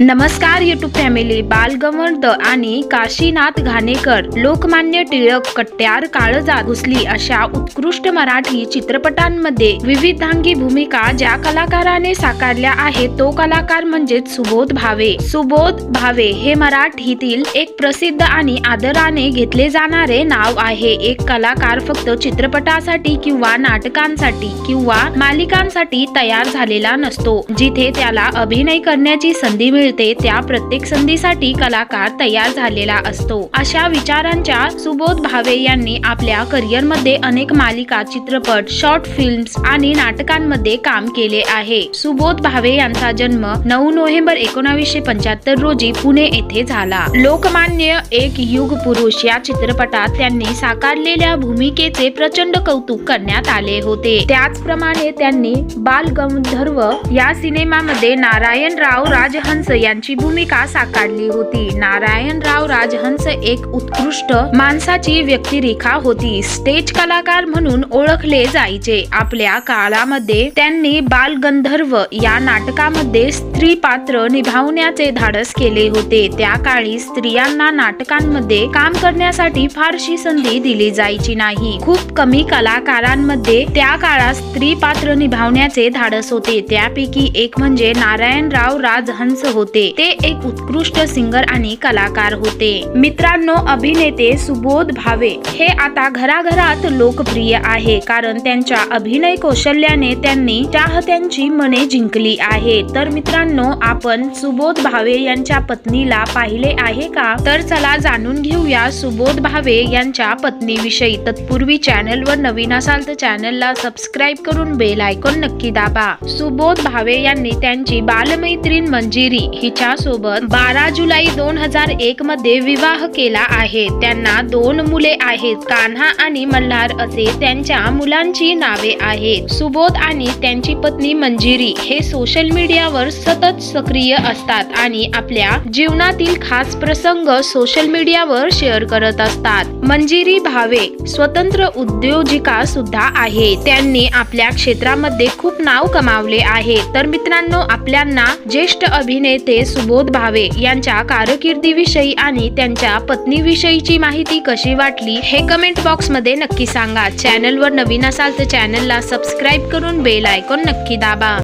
नमस्कार YouTube family बालगवर्द आणि काशीनाथ घाणेकर लोकमान्य टिळक कट्यार काळजा घुसली अशा उत्कृष्ट मराठी चित्रपटांमध्ये विविधांगी भूमिका ज्या कलाकाराने साकारल्या आहेत तो कलाकार म्हणजेच सुबोध भावे. सुबोध भावे हे मराठीतील एक प्रसिद्ध आणि आदराने घेतले जाणारे नाव आहे. एक कलाकार फक्त चित्रपटासाठी किंवा नाटकांसाठी किंवा मालिकांसाठी तयार झालेला नसतो जिथे त्याला अभिनय करण्याची संधी मिळते. त्या प्रत्येक संधीसाठी कलाकार तयार झालेला असतो. अशा विचारांच्या सुबोध भावे यांनी आपल्या करिअरमध्ये अनेक मालिका चित्रपट शॉर्ट फिल्म्स आणि नाटकांमध्ये काम केले आहे. सुबोध भावे यांचा जन्म नऊ नोव्हेंबर एकोणावीसशे पंच्याहत्तर रोजी पुणे येथे झाला. लोकमान्य एक युग पुरुष या चित्रपटात त्यांनी साकारलेल्या भूमिकेचे प्रचंड कौतुक करण्यात आले होते. त्याचप्रमाणे त्यांनी बाल गंधर्व या सिनेमामध्ये नारायणराव राजहंस यांची भूमिका साकारली होती. नारायणराव राजहंस एक उत्कृष्ट माणसाची व्यक्तिरेखा होती. स्टेज कलाकार म्हणून ओळखले जायचे. आपल्या काळामध्ये त्यांनी बालगंधर्व या नाटकामध्ये स्त्री पात्र निभावण्याचे धाडस केले होते. त्या काळी स्त्रियांना नाटकांमध्ये काम करण्यासाठी फारशी संधी दिली जायची नाही. खूप कमी कलाकारांमध्ये त्या काळात स्त्री पात्र निभावण्याचे धाडस होते. त्यापैकी एक म्हणजे नारायणराव राजहंस होते. ते एक उत्कृष्ट सिंगर आणि कलाकार होते. मित्रांनो अभिनेते सुबोध भावे हे आता घराघरात लोकप्रिय आहे कारण त्यांच्या अभिनय कौशल्याने त्यांनी चाहत्यांची मने जिंकली आहे तर मित्रांनो आपण सुबोध भावे यांच्या पत्नीला पाहिले आहे का? तर चला जाणून घेऊया सुबोध भावे यांच्या पत्नीविषयी. तत्पूर्वी चॅनलवर नवीन असाल तर चॅनलला सबस्क्राईब करून बेल आयकॉन नक्की दाबा. सुबोध भावे यांनी त्यांची बालमैत्रीण मंजिरी हिच्यासोबत बारा जुलै दोन हजार एक मध्ये विवाह केला आहे. त्यांना दोन मुले आहेत. कान्हा आणि मल्हार असे त्यांच्या मुलांची नावे आहेत. सुबोध आणि त्यांची पत्नी मंजिरी हे सोशल मीडियावर सतत सक्रिय असतात आणि आपल्या जीवनातील खास प्रसंग सोशल मीडियावर शेअर करत असतात. मंजिरी भावे स्वतंत्र उद्योजिका सुद्धा आहे. त्यांनी आपल्या क्षेत्रामध्ये खूप नाव कमावले आहे. तर मित्रांनो आपल्यांना ज्येष्ठ अभिनेते सुबोध भावे यांच्या कारकिर्दीविषयी आणि त्यांच्या पत्नीविषयीची माहिती कशी वाटली हे कमेंट बॉक्समध्ये नक्की सांगा. चॅनलवर नवीन असाल तर चॅनलला सबस्क्राईब करून बेल आयकॉन नक्की दाबा.